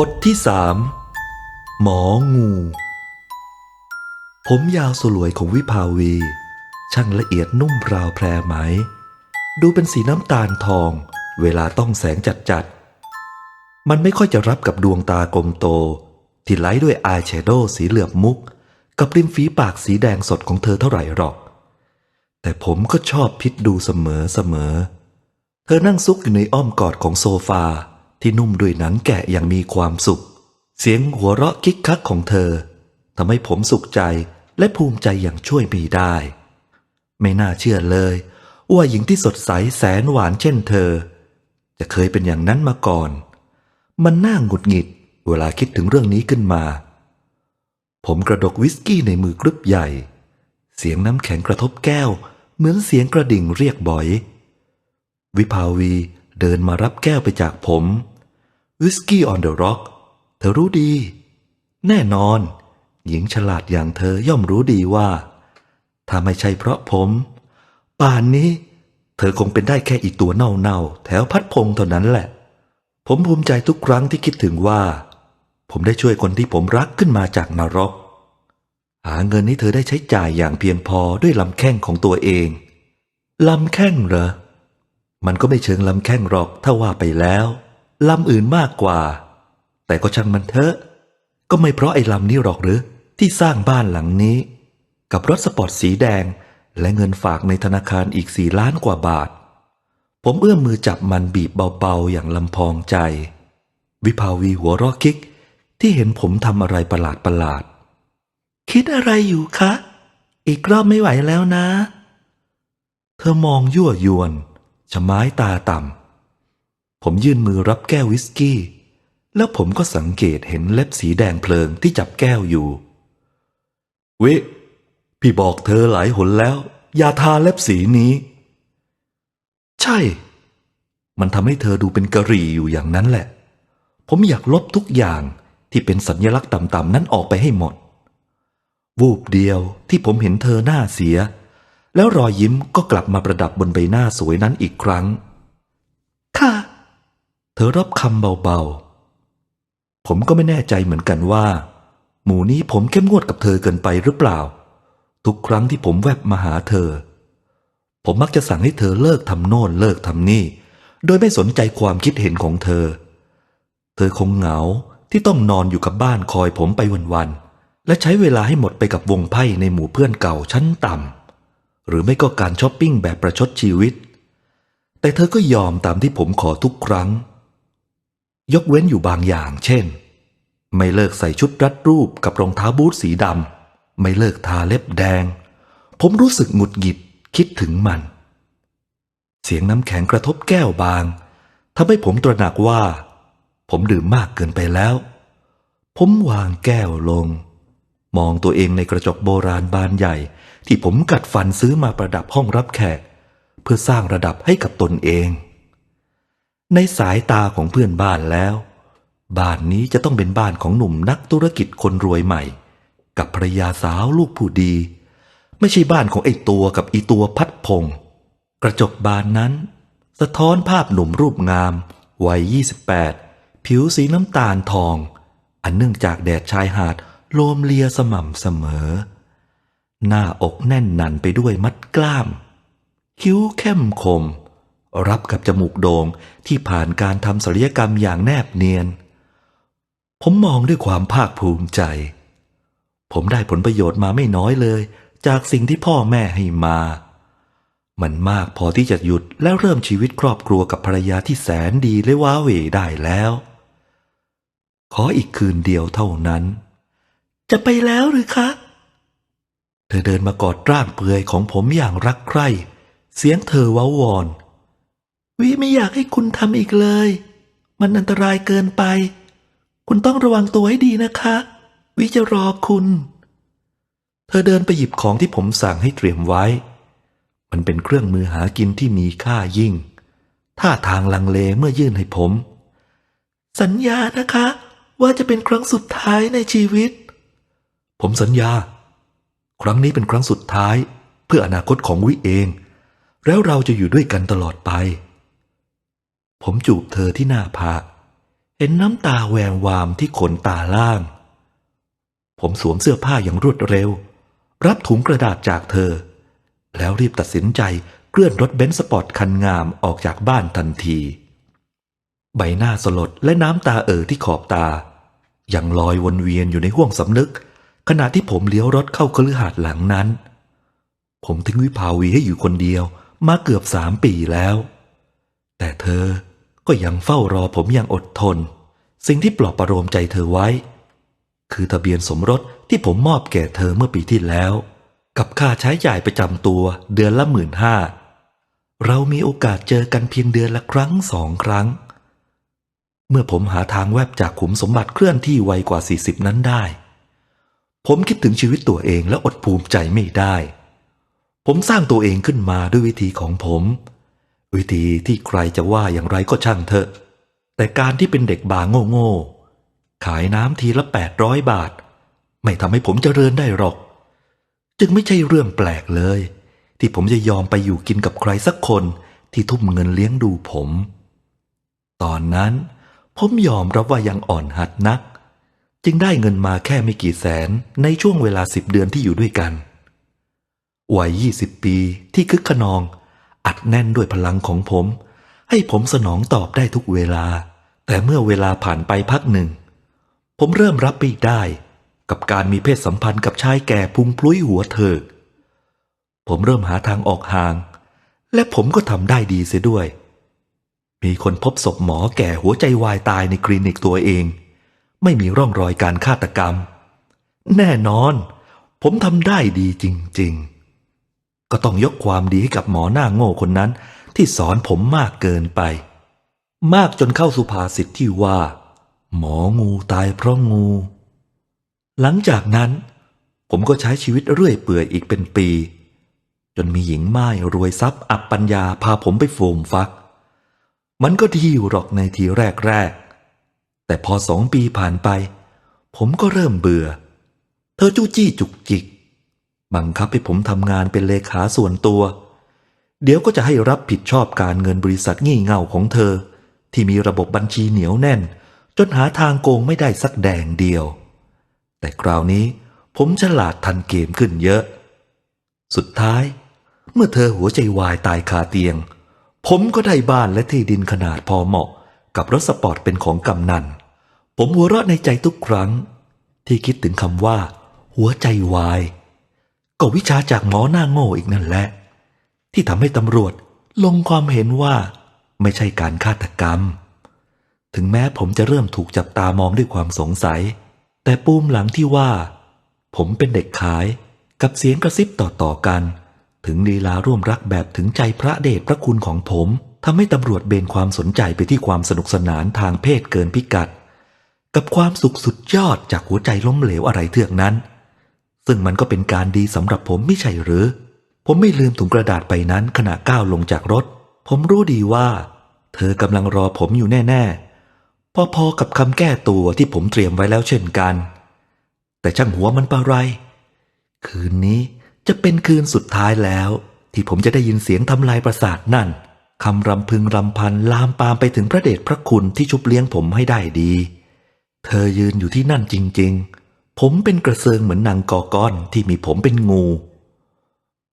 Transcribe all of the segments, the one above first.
บทที่สามหมองู ผมยาวสลวยของวิภาวี ช่างละเอียดนุ่มราวแพรไหม ดูเป็นสีน้ำตาลทอง เวลาต้องแสงจัดจัด มันไม่ค่อยจะรับกับดวงตากลมโต ที่ไล้ด้วยอายแชโดว์สีเหลือบมุก กับริมฝีปากสีแดงสดของเธอเท่าไหร่หรอก แต่ผมก็ชอบพิษดูเสมอเสมอ เธอนั่งซุกอยู่ในอ้อมกอดของโซฟา ที่นุ่มด้วยหนังแกะอย่างมีความสุข เสียงหัวเราะคิกคักของเธอทำให้ผมสุขใจและภูมิใจอย่างช่วยไม่ได้ ไม่น่าเชื่อเลย ว่าหญิงที่สดใสแสนหวานเช่นเธอ จะเคยเป็นอย่างนั้นมาก่อน มันน่าหงุดหงิดเวลาคิดถึงเรื่องนี้ขึ้นมา ผมกระดกวิสกี้ในมือกรึบใหญ่ เสียงน้ำแข็งกระทบแก้ว เหมือนเสียงกระดิ่งเรียกบ่อย วิภาวีเดินมารับแก้วไปจากผม วิสกี้ออนเดอะร็อกเธอรู้ดี แน่นอน หญิงฉลาดอย่างเธอย่อมรู้ดีว่า ถ้าไม่ใช่เพราะผม ป่านนี้ เธอคงเป็นได้แค่อีกตัวเน่าๆ แถวพัดพงเท่านั้นแหละ ผมภูมิใจทุกครั้งที่คิดถึงว่า ผมได้ช่วยคนที่ผมรักขึ้นมาจากนรก หาเงินให้เธอได้ใช้จ่ายอย่างเพียงพอด้วยลำแข้งของตัวเองลำแข้งเหรอ มันก็ไม่เชิงลำแข้งหรอกถ้าว่าไปแล้ว ลำอื่นมากกว่า แต่ก็ช่างมันเถอะ ก็ไม่เพราะไอ้ลำนี้หรอกหรือ ที่สร้างบ้านหลังนี้ กับรถสปอร์ตสีแดง และเงินฝากในธนาคารอีกสี่ล้านกว่าบาท ผมเอื้อมมือจับมันบีบเบาๆอย่างลำพองใจ วิภาวีหัวราะคิก ที่เห็นผมทำอะไรประหลาดประหลาด คิดอะไรอยู่คะ อีกรอบไม่ไหวแล้วนะ เธอมองยั่วยวนชะไม้ตาต่ำ ผมยื่นมือรับแก้ววิสกี้ แล้วผมก็สังเกตเห็นเล็บสีแดงเพลิงที่จับแก้วอยู่วิพี่บอกเธอหลายหนแล้ว อย่าทาเล็บสีนี้ ใช่ มันทำให้เธอดูเป็นกะหรี่อยู่อย่างนั้นแหละ ผมอยากลบทุกอย่างที่เป็นสัญลักษณ์ต่ำๆนั้นออกไปให้หมด วูบเดียวที่ผมเห็นเธอหน้าเสีย แล้วรอยยิ้มก็กลับมาประดับบนใบหน้าสวยนั้นอีกครั้ง เธอรับคำเบาๆ ผมก็ไม่แน่ใจเหมือนกันว่า หมู่นี้ผมเข้มงวดกับเธอเกินไปหรือเปล่า ทุกครั้งที่ผมแวบมาหาเธอ ผมมักจะสั่งให้เธอเลิกทำโน่นเลิกทำนี่ โดยไม่สนใจความคิดเห็นของเธอ เธอคงเหงาที่ต้องนอนอยู่กับบ้านคอยผมไปวันๆ และใช้เวลาให้หมดไปกับวงไพ่ในหมู่เพื่อนเก่าชั้นต่ำหรือไม่ก็การช้อปปิ้งแบบประชดชีวิต แต่เธอก็ยอมตามที่ผมขอทุกครั้ง ยกเว้นอยู่บางอย่าง เช่น ไม่เลิกใส่ชุดรัดรูปกับรองเท้าบูทสีดำ ไม่เลิกทาเล็บแดง ผมรู้สึกหงุดหงิดคิดถึงมัน เสียงน้ำแข็งกระทบแก้วบางทำให้ผมตระหนักว่า ผมดื่มมากเกินไปแล้ว ผมวางแก้วลง มองตัวเองในกระจกโบราณบานใหญ่ ที่ผมกัดฟันซื้อมาประดับห้องรับแขก เพื่อสร้างระดับให้กับตนเอง ในสายตาของเพื่อนบ้านแล้ว บ้านนี้จะต้องเป็นบ้านของหนุ่มนักธุรกิจคนรวยใหม่ กับภรรยาสาวลูกผู้ดี ไม่ใช่บ้านของไอ้ตัวกับอีตัวพัดพง กระจกบานนั้น สะท้อนภาพหนุ่มรูปงาม วัย 28 ผิวสีน้ำตาลทอง อันเนื่องจากแดดชายหาดโลมเลียสม่ำเสมอ หน้าอกแน่นหนันไปด้วยมัดกล้าม คิ้วเข้มคม รับกับจมูกโด่งที่ผ่านการทำศัลยกรรมอย่างแนบเนียน ผมมองด้วยความภาคภูมิใจ ผมได้ผลประโยชน์มาไม่น้อยเลย จากสิ่งที่พ่อแม่ให้มา มันมากพอที่จะหยุดแล้วเริ่มชีวิตครอบครัวกับภรรยาที่แสนดีและว้าเหวได้แล้ว ขออีกคืนเดียวเท่านั้น จะไปแล้วหรือคะเธอเดินมากอดร่างเปลือยของผมอย่างรักใคร่ เสียงเธอเว้าวอน วิไม่อยากให้คุณทำอีกเลย มันอันตรายเกินไป คุณต้องระวังตัวให้ดีนะคะ วิจะรอคุณ เธอเดินไปหยิบของที่ผมสั่งให้เตรียมไว้ มันเป็นเครื่องมือหากินที่มีค่ายิ่ง ท่าทางลังเลเมื่อยื่นให้ผม สัญญานะคะ ว่าจะเป็นครั้งสุดท้ายในชีวิต ผมสัญญา ครั้งนี้เป็นครั้งสุดท้าย เพื่ออนาคตของวิเอง แล้วเราจะอยู่ด้วยกันตลอดไป ผมจูบเธอที่หน้าผากเห็นน้ำตาแวววามที่ขนตาล่าง ผมสวมเสื้อผ้าอย่างรวดเร็ว รับถุงกระดาษจากเธอ แล้วรีบตัดสินใจเคลื่อนรถเบนซ์สปอร์ตคันงามออกจากบ้านทันที ใบหน้าสลดและน้ำตาเอ่อที่ขอบตา ยังลอยวนเวียนอยู่ในห้วงสำนึก ขณะที่ผมเลี้ยวรถเข้าคฤหาสน์หลังนั้น ผมทิ้งวิภาวีให้อยู่คนเดียวมาเกือบสามปีแล้ว แต่เธอก็ยังเฝ้ารอผมอย่างอดทน สิ่งที่ปลอบประโลมใจเธอไว้ คือทะเบียนสมรสที่ผมมอบแก่เธอเมื่อปีที่แล้ว กับค่าใช้จ่ายประจำตัวเดือนละหมื่นห้าเรามีโอกาสเจอกันเพียงเดือนละครั้งสองครั้ง เมื่อผมหาทางแวบจากขุมสมบัติเคลื่อนที่ไวกว่า 40 นั้นได้ ผมคิดถึงชีวิตตัวเองและอดภูมิใจไม่ได้ ผมสร้างตัวเองขึ้นมาด้วยวิธีของผม วิธีที่ใครจะว่าอย่างไรก็ช่างเถอะ แต่การที่เป็นเด็กบาโง่ๆขายน้ำทีละแปดร้อยบาท ไม่ทำให้ผมเจริญได้หรอก จึงไม่ใช่เรื่องแปลกเลย ที่ผมจะยอมไปอยู่กินกับใครสักคนที่ทุ่มเงินเลี้ยงดูผม ตอนนั้นผมยอมรับว่ายังอ่อนหัดนัก จึงได้เงินมาแค่ไม่กี่แสนในช่วงเวลาสิบเดือนที่อยู่ด้วยกันวัยยี่สิบปีที่คึกขนอง อัดแน่นด้วยพลังของผม ให้ผมสนองตอบได้ทุกเวลา แต่เมื่อเวลาผ่านไปพักหนึ่ง ผมเริ่มรับไม่ได้ กับการมีเพศสัมพันธ์กับชายแก่พุงพลุยหัวเถิก ผมเริ่มหาทางออกห่าง และผมก็ทำได้ดีเสียด้วย มีคนพบศพหมอแก่หัวใจวายตายในคลินิกตัวเอง ไม่มีร่องรอยการฆาตกรรม แน่นอน ผมทำได้ดีจริง ๆ ก็ต้องยกความดีให้กับหมอหน้าโง่คนนั้น ที่สอนผมมากเกินไป มากจนเข้าสุภาษิตที่ว่า หมองูตายเพราะงู หลังจากนั้น ผมก็ใช้ชีวิตเรื่อยเปื่อยอีกเป็นปี จนมีหญิงไม้รวยทรัพย์อับปัญญาพาผมไปโฟมฟัก มันก็ดีอยู่หรอกในทีแรกๆแต่พอสองปีผ่านไป ผมก็เริ่มเบื่อ เธอจู้จี้จุกจิก บังคับให้ผมทำงานเป็นเลขาส่วนตัว เดี๋ยวก็จะให้รับผิดชอบการเงินบริษัทงี่เง่าของเธอ ที่มีระบบบัญชีเหนียวแน่น จนหาทางโกงไม่ได้สักแดงเดียว แต่คราวนี้ผมฉลาดทันเกมขึ้นเยอะ สุดท้าย เมื่อเธอหัวใจวายตายคาเตียง ผมก็ได้บ้านและที่ดินขนาดพอเหมาะ กับรถสปอร์ตเป็นของกำนัน ผมหัวเราะในใจทุกครั้ง ที่คิดถึงคำว่า หัวใจวาย ก็วิชาจากหมอหน้าโง่อีกนั่นแหละ ที่ทำให้ตำรวจลงความเห็นว่าไม่ใช่การฆาตกรรม ถึงแม้ผมจะเริ่มถูกจับตามองด้วยความสงสัย แต่ปูมหลังที่ว่า ผมเป็นเด็กขายกับเสียงกระซิบต่อๆกัน ถึงลีลาร่วมรักแบบถึงใจพระเดชพระคุณของผมทำให้ตำรวจเบนความสนใจไปที่ความสนุกสนานทางเพศเกินพิกัด กับความสุขสุดยอดจากหัวใจล้มเหลวอะไรเทือกนั้น ซึ่งมันก็เป็นการดีสำหรับผมไม่ใช่หรือ ผมไม่ลืมถุงกระดาษไปนั้นขณะก้าวลงจากรถ ผมรู้ดีว่า เธอกำลังรอผมอยู่แน่ๆ พอๆกับคำแก้ตัวที่ผมเตรียมไว้แล้วเช่นกัน แต่ช่างหัวมันปะไร คืนนี้จะเป็นคืนสุดท้ายแล้ว ที่ผมจะได้ยินเสียงทำลายประสาทนั่นคำรำพึงรำพันลามปามไปถึงพระเดชพระคุณที่ชุบเลี้ยงผมให้ได้ดี เธอยืนอยู่ที่นั่นจริง ๆ ผมเป็นกระเซิงเหมือนนางกอก้อนที่มีผมเป็นงู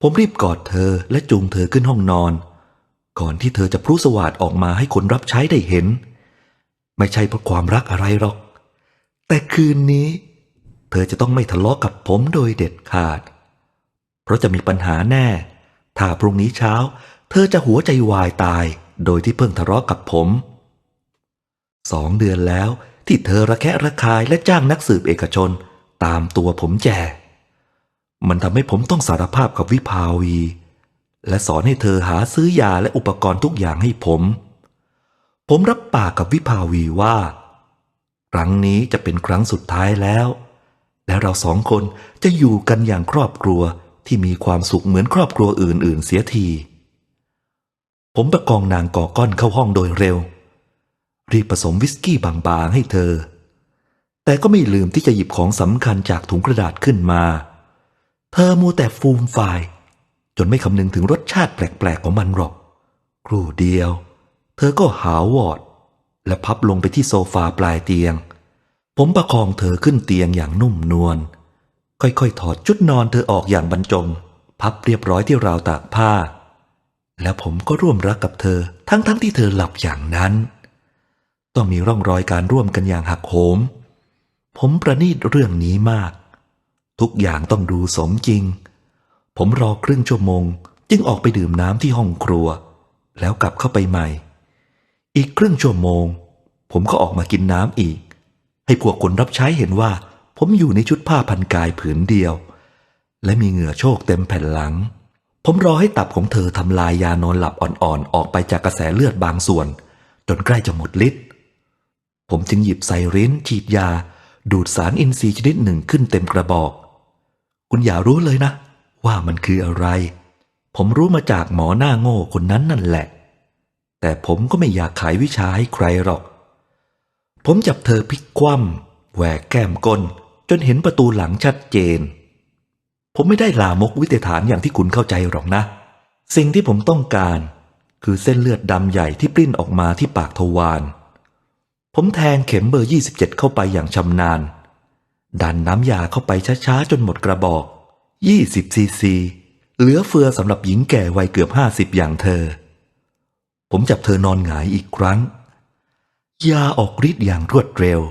ผมรีบกอดเธอและจูงเธอขึ้นห้องนอน ก่อนที่เธอจะพลุสวาดออกมาให้คนรับใช้ได้เห็น ไม่ใช่เพราะความรักอะไรหรอก แต่คืนนี้ เธอจะต้องไม่ทะเลาะกับผมโดยเด็ดขาด เพราะจะมีปัญหาแน่ ถ้าพรุ่งนี้เช้า เธอจะหัวใจวายตายโดยที่เพิ่งทะเลาะกับผม สองเดือนแล้วที่เธอระแคะระคายและจ้างนักสืบเอกชน ตามตัวผมแจมันทำให้ผมต้องสารภาพกับวิภาวี และสอนให้เธอหาซื้อยาและอุปกรณ์ทุกอย่างให้ผม ผมรับปากกับวิภาวีว่า ครั้งนี้จะเป็นครั้งสุดท้ายแล้ว และเราสองคนจะอยู่กันอย่างครอบครัวที่มีความสุขเหมือนครอบครัวอื่น ๆ เสียที ผมประกองนางกอก้อนเข้าห้องโดยเร็ว รีบผสมวิสกี้บางๆให้เธอ แต่ก็ไม่ลืมที่จะหยิบของสำคัญจากถุงกระดาษขึ้นมา เธอมัวแต่ฟูมฟาย จนไม่คำนึงถึงรสชาติแปลกๆของมันหรอก ครู่เดียว เธอก็หาวอด และพับลงไปที่โซฟาปลายเตียง ผมประคองเธอขึ้นเตียงอย่างนุ่มนวล ค่อยๆ ถอดชุดนอนเธอออกอย่างบรรจง พับเรียบร้อยที่ราวตากผ้า แล้วผมก็ร่วมรักกับเธอทั้งๆทที่เธอหลับอย่างนั้น ต้องมีร่องรอยการร่วมกันอย่างหักโหม ผมประณีตเรื่องนี้มาก ทุกอย่างต้องดูสมจริง ผมรอครึ่งชั่วโมง จึงออกไปดื่มน้ำที่ห้องครัว แล้วกลับเข้าไปใหม่ อีกครึ่งชั่วโมง ผมก็ออกมากินน้ำอีก ให้พวกคนรับใช้เห็นว่า ผมอยู่ในชุดผ้าพันกายผืนเดียว และมีเหงื่อโชกเต็มแผ่นหลัง ผมรอให้ตับของเธอทำลายยานอนหลับอ่อนๆ ออกไปจากกระแสเลือดบางส่วน จนใกล้จะหมดฤทธิ์ผมจึงหยิบไซรินฉีดยา ดูดสารอินทรีย์ชนิดหนึ่งขึ้นเต็มกระบอก คุณอย่ารู้เลยนะ ว่ามันคืออะไร ผมรู้มาจากหมอหน้าโง่คนนั้นนั่นแหละ แต่ผมก็ไม่อยากขายวิชาให้ใครหรอก ผมจับเธอพลิกคว่ำแหวกแก้มก้น จนเห็นประตูหลังชัดเจน ผมไม่ได้ลามกวิทยาฐานอย่างที่คุณเข้าใจหรอกนะ สิ่งที่ผมต้องการ คือเส้นเลือดดำใหญ่ที่ปริ้นออกมาที่ปากทวาร ผมแทงเข็มเบอร์ 27 เข้าไปอย่างชำนาญ ดันน้ำยาเข้าไปช้าๆ จนหมดกระบอก 20ซีซีเหลือเฟือสำหรับหญิงแก่วัยเกือบ50อย่างเธอ ผมจับเธอนอนหงายอีกครั้ง ยาออกฤทธิ์อย่างรวดเร็ว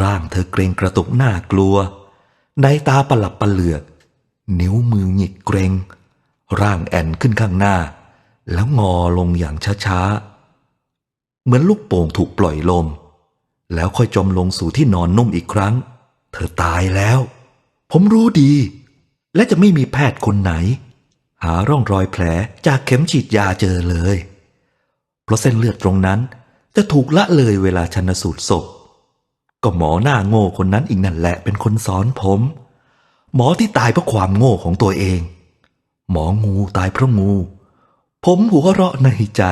ร่างเธอเกรงกระตุกหน้ากลัว ในตาประหลับประเหลือก นิ้วมือหงิกเกรง ร่างแอนขึ้นข้างหน้า แล้วงอลงอย่างช้าๆ เหมือนลูกโป่งถูกปล่อยลม แล้วค่อยจมลงสู่ที่นอนนุ่มอีกครั้ง เธอตายแล้ว ผมรู้ดี และจะไม่มีแพทย์คนไหน หาร่องรอยแผลจากเข็มฉีดยาเจอเลย เพราะเส้นเลือดตรงนั้นจะถูกละเลยเวลาชันสูตรศพ ก็หมอหน้าโง่คนนั้นอีกนั่นแหละเป็นคนสอนผม หมอที่ตายเพราะความโง่ของตัวเอง หมองูตายเพราะงู ผมหัวเราะในใจ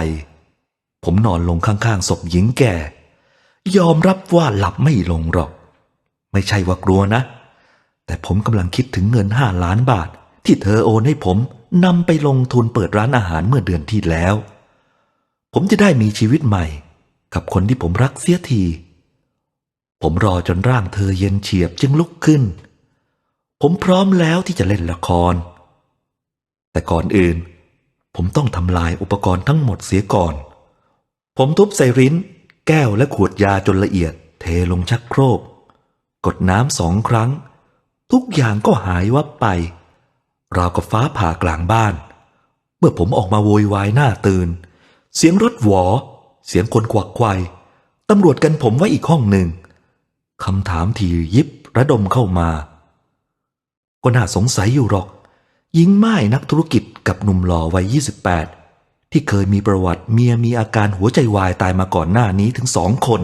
ผมนอนลงข้างๆศพหญิงแก่ ยอมรับว่าหลับไม่ลงหรอก ไม่ใช่ว่ากลัวนะ แต่ผมกำลังคิดถึงเงินห้าล้านบาท ที่เธอโอนให้ผมนำไปลงทุนเปิดร้านอาหารเมื่อเดือนที่แล้ว ผมจะได้มีชีวิตใหม่ กับคนที่ผมรักเสียที ผมรอจนร่างเธอเย็นเฉียบจึงลุกขึ้น ผมพร้อมแล้วที่จะเล่นละคร แต่ก่อนอื่น ผมต้องทำลายอุปกรณ์ทั้งหมดเสียก่อน ผมทุบไซรินแก้วและขวดยาจนละเอียด เทลงชักโครก กดน้ำสองครั้ง ทุกอย่างก็หายวับไป ราวกับฟ้าผ่ากลางบ้าน เมื่อผมออกมาโวยวายหน้าตื่น เสียงรถหวอ เสียงคนกวักไกวตำรวจกันผมไว้อีกห้องหนึ่งคำถามที่ยิบระดมเข้ามา ก็น่าสงสัยอยู่หรอกหญิงไม้นักธุรกิจกับหนุ่มหล่อวัย 28 ที่เคยมีประวัติเมียมีอาการหัวใจวายตายมาก่อนหน้านี้ถึงสองคน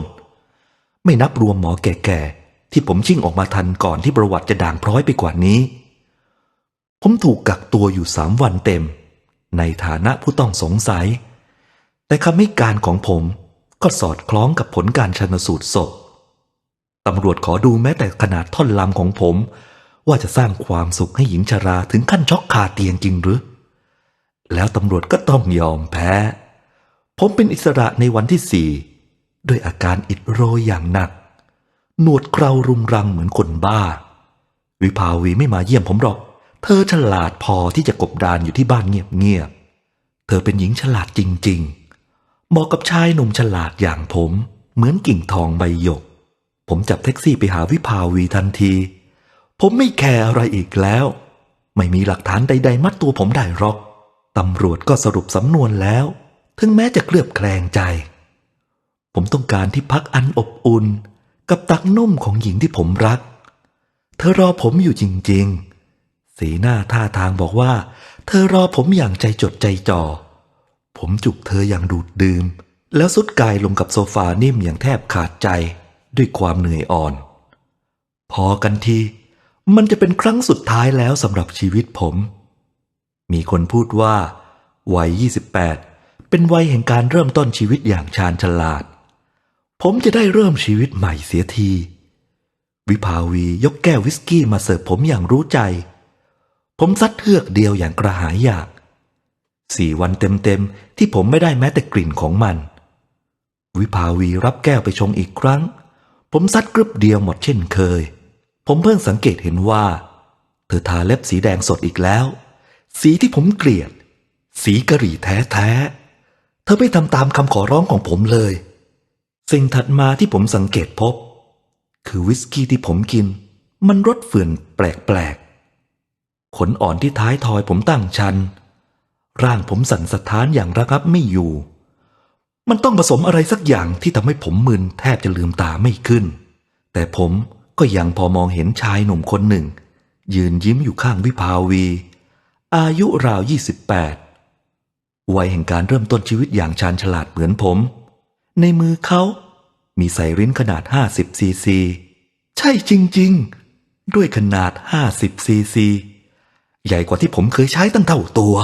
ไม่นับรวมหมอแก่ๆ ที่ผมชิ่งออกมาทันก่อนที่ประวัติจะด่างพร้อยไปกว่านี้ ผมถูกกักตัวอยู่สามวันเต็ม ในฐานะผู้ต้องสงสัย แต่คำให้การของผมก็สอดคล้องกับผลการชันสูตรศพตำรวจขอดูแม้แต่ขนาดท่อนลำของผม ว่าจะสร้างความสุขให้หญิงชราถึงขั้นช็อกคาเตียงจริงหรือ แล้วตำรวจก็ต้องยอมแพ้ ผมเป็นอิสระในวันที่สี่ด้วยอาการอิดโรยอย่างหนัก หนวดเครารุงรังเหมือนคนบ้า วิภาวีไม่มาเยี่ยมผมหรอก เธอฉลาดพอที่จะกบดานอยู่ที่บ้านเงียบๆ เธอเป็นหญิงฉลาดจริงๆ เหมาะกับชายหนุ่มฉลาดอย่างผม เหมือนกิ่งทองใบหยก ผมจับแท็กซี่ไปหาวิภาวีทันที ผมไม่แคร์อะไรอีกแล้ว ไม่มีหลักฐานใด ๆ มัดตัวผมได้หรอก ตำรวจก็สรุปสำนวนแล้ว ถึงแม้จะเคลือบแคลงใจ ผมต้องการที่พักอันอบอุ่น กับตักนุ่มของหญิงที่ผมรัก เธอรอผมอยู่จริง ๆ สีหน้าท่าทางบอกว่า เธอรอผมอย่างใจจดใจจ่อ ผมจุกเธออย่างดูดดื่ม แล้วสุดกายลงกับโซฟานิ่มอย่างแทบขาดใจด้วยความเหนื่อยอ่อน พอกันที มันจะเป็นครั้งสุดท้ายแล้วสำหรับชีวิตผม มีคนพูดว่า วัย 28 เป็นวัยแห่งการเริ่มต้นชีวิตอย่างชาญฉลาด ผมจะได้เริ่มชีวิตใหม่เสียที วิภาวียกแก้ววิสกี้มาเสิร์ฟผมอย่างรู้ใจ ผมซัดเทือกเดียวอย่างกระหายอยาก สี่วันเต็มๆ ที่ผมไม่ได้แม้แต่กลิ่นของมัน วิภาวีรับแก้วไปชงอีกครั้ง ผมซัดกรึบเดียวหมดเช่นเคย ผมเพิ่งสังเกตเห็นว่า เธอทาเล็บสีแดงสดอีกแล้ว สีที่ผมเกลียด สีกะหรี่แท้ๆ เธอไม่ทำตามคำขอร้องของผมเลย สิ่งถัดมาที่ผมสังเกตพบ คือวิสกี้ที่ผมกิน มันรสเฟื่อนแปลกๆ ขนอ่อนที่ท้ายทอยผมตั้งชัน ร่างผมสั่นสะท้านอย่างระงับไม่อยู่ มันต้องผสมอะไรสักอย่างที่ทำให้ผมมึนแทบจะลืมตาไม่ขึ้น แต่ผมก็ยังพอมองเห็นชายหนุ่มคนหนึ่ง ยืนยิ้มอยู่ข้างวิภาวี อายุราว28วัยแห่งการเริ่มต้นชีวิตอย่างชาญฉลาดเหมือนผม ในมือเขามีใส่ริ้นขนาด50ซีซีใช่จริง ๆ ด้วยขนาด50ซีซีใหญ่กว่าที่ผมเคยใช้ตั้งเท่าตัว